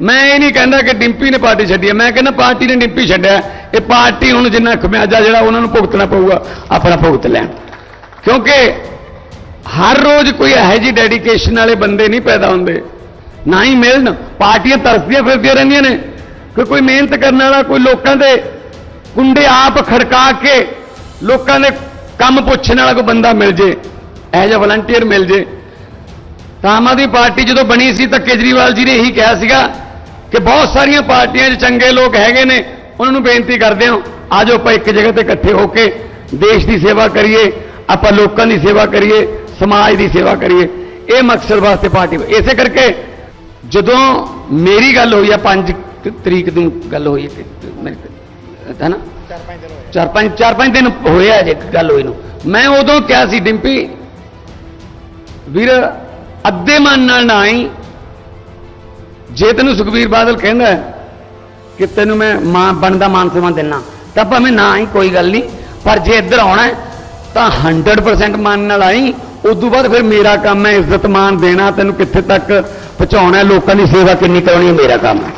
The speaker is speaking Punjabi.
ਮੈਂ ਇਹ ਨਹੀਂ ਕਹਿੰਦਾ ਕਿ ਡਿੰਪੀ ਨੇ ਪਾਰਟੀ ਛੱਡੀ ਹੈ। ਮੈਂ ਕਹਿੰਦਾ ਪਾਰਟੀ ਨੇ ਡਿੰਪੀ ਛੱਡਿਆ ਇਹ ਪਾਰਟੀ ਹੁਣ ਜਿੰਨਾ ਖਮਿਆਜਾ ਜਿਹੜਾ ਉਹਨਾਂ ਨੂੰ ਭੁਗਤਣਾ ਪਊਗਾ, ਆਪਣਾ ਭੁਗਤ ਲੈਣ। ਕਿਉਂਕਿ ਹਰ ਰੋਜ਼ ਕੋਈ ਇਹੋ ਜਿਹੀ ਡੈਡੀਕੇਸ਼ਨ ਵਾਲੇ ਬੰਦੇ ਨਹੀਂ ਪੈਦਾ ਹੁੰਦੇ। ਨਾ ਹੀ ਮਿਲਣ, ਪਾਰਟੀਆਂ ਤਰਸਦੀਆਂ ਫਿਰਦੀਆਂ ਰਹਿੰਦੀਆਂ ਨੇ। ਕਿ ਕੋਈ ਮਿਹਨਤ ਕਰਨ ਵਾਲਾ, ਕੋਈ ਲੋਕਾਂ ਦੇ ਕੁੰਡੇ ਆਪ ਖੜਕਾ ਕੇ ਲੋਕਾਂ ਦੇ ਕੰਮ ਪੁੱਛਣ ਵਾਲਾ ਕੋਈ ਬੰਦਾ ਮਿਲ ਜੇ, ਇਹੋ ਜਿਹਾ ਵਲੰਟੀਅਰ ਮਿਲ ਜੇ। ਤਾਂ ਆਮ ਆਦਮੀ ਪਾਰਟੀ ਜਦੋਂ ਬਣੀ ਸੀ ਤਾਂ ਕੇਜਰੀਵਾਲ ਜੀ ਨੇ ਇਹੀ ਕਿਹਾ ਸੀਗਾ ਕਿ ਬਹੁਤ ਸਾਰੀਆਂ ਪਾਰਟੀਆਂ 'ਚ ਚੰਗੇ ਲੋਕ ਹੈਗੇ ਨੇ ਉਹਨਾਂ ਨੂੰ ਬੇਨਤੀ ਕਰਦੇ ਹਾਂ ਆਜੋ ਆਪਾਂ ਇੱਕ ਜਗ੍ਹਾ ਤੇ ਇਕੱਠੇ ਹੋ ਕੇ ਦੇਸ਼ ਦੀ ਸੇਵਾ ਕਰੀਏ ਆਪਾਂ ਲੋਕਾਂ ਦੀ ਸੇਵਾ ਕਰੀਏ ਸਮਾਜ ਦੀ ਸੇਵਾ ਕਰੀਏ। ਇਹ ਮਕਸਦ ਵਾਸਤੇ ਪਾਰਟੀ ਇਸੇ ਕਰਕੇ ਜਦੋਂ ਮੇਰੀ ਗੱਲ ਹੋਈ ਆ 5 ਤਰੀਕ ਨੂੰ ਗੱਲ ਹੋਈ ਹੈ ਨਾ? ਚਾਰ ਪੰਜ ਚਾਰ ਪੰਜ ਦਿਨ ਹੋਏ ਆ ਜੇ ਗੱਲ ਹੋਈ ਨੂੰ। ਮੈਂ ਉਦੋਂ ਕਿਹਾ ਸੀ ਡਿੰਪੀ ਵੀਰ ਅੱਧੇ ਮਨ ਨਾਲ ਨਾ ਆਈ ਜੇ ਤੈਨੂੰ ਸੁਖਬੀਰ ਬਾਦਲ ਕਹਿੰਦਾ ਕਿ ਤੈਨੂੰ ਮੈਂ ਮਾਂ ਬਣਦਾ ਮਾਨ ਸਨਮਾਨ ਦੇਣਾ ਤਾਂ ਭਾਵੇਂ ਨਾ ਆਈ, ਕੋਈ ਗੱਲ ਨਹੀਂ। ਪਰ ਜੇ ਇੱਧਰ ਆਉਣਾ ਤਾਂ 100% ਮਨ ਨਾਲ ਆਈ, ਉਦੋਂ ਬਾਅਦ ਫਿਰ ਮੇਰਾ ਕੰਮ ਹੈ ਇੱਜ਼ਤ ਮਾਨ ਦੇਣਾ, ਤੈਨੂੰ ਕਿੱਥੇ ਤੱਕ ਪਹੁੰਚਾਉਣਾ ਲੋਕਾਂ ਦੀ ਸੇਵਾ ਕਿੰਨੀ ਕਰਾਉਣੀ ਹੈ, ਮੇਰਾ ਕੰਮ ਹੈ।